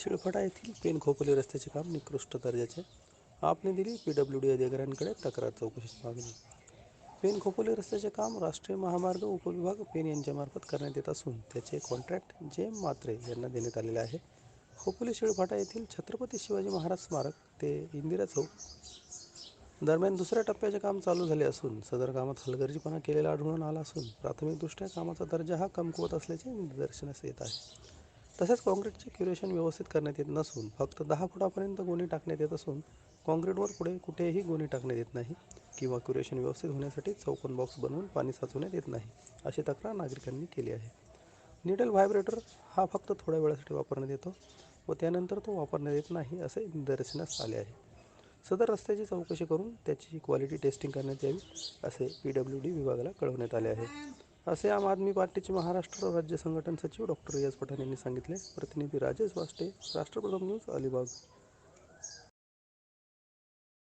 शिळफाटा येथील पेन खोपोली रस्त्याचे काम निकृष्ट दर्जाचे. आपने दिली पी डब्ल्यू डी अधिकाऱ्यांकडे तक्रार चौकशीची मागणी. पेन खोपोली रस्त्याचे काम राष्ट्रीय महामार्ग उपविभाग पेन यांच्यामार्फत करण्यात येत असून त्याचे कॉन्ट्रॅक्ट जेम मात्रे यांना देण्यात आलेले आहे. खोपोली शिळफाटा येथील छत्रपती शिवाजी महाराज स्मारक ते इंदिरा चौक दरम्यान दुसऱ्या टप्प्याचे काम चालू झाले असून सदर कामात हलगर्जीपणा केलेला आढळून आला असून प्राथमिकदृष्ट्या कामाचा दर्जा हा कमकुवत असल्याचे निदर्शनास येत आहे. तसेच काँक्रीटचे क्युरेशन व्यवस्थित करण्यात येत नसून फक्त दहा फुटापर्यंत गोणी टाकण्यात येत असून काँक्रीटवर पुढे कुठेही गोणी टाकण्यात येत नाही किंवा क्युरेशन व्यवस्थित होण्यासाठी चौकोन बॉक्स बनवून पाणी साचवण्यात येत नाही अशी तक्रार नागरिकांनी केली आहे. निडल व्हायब्रेटर हा फक्त थोड्या वेळासाठी वापरण्यात येतो व त्यानंतर तो वापरण्यात येत नाही असे निदर्शनास आले आहे. सदर रस्त्याची चौकशी करून त्याची क्वालिटी टेस्टिंग करण्यात यावी असे पी डब्ल्यू डी विभागाला कळवण्यात आले आहे. असे आम आदमी पार्टीचे महाराष्ट्र राज्य संघटन सचिव डॉक्टर एस पठाण यांनी सांगितले. प्रतिनिधी राजेश वाष्टे राष्ट्रप्रथम न्यूज अलिबाग.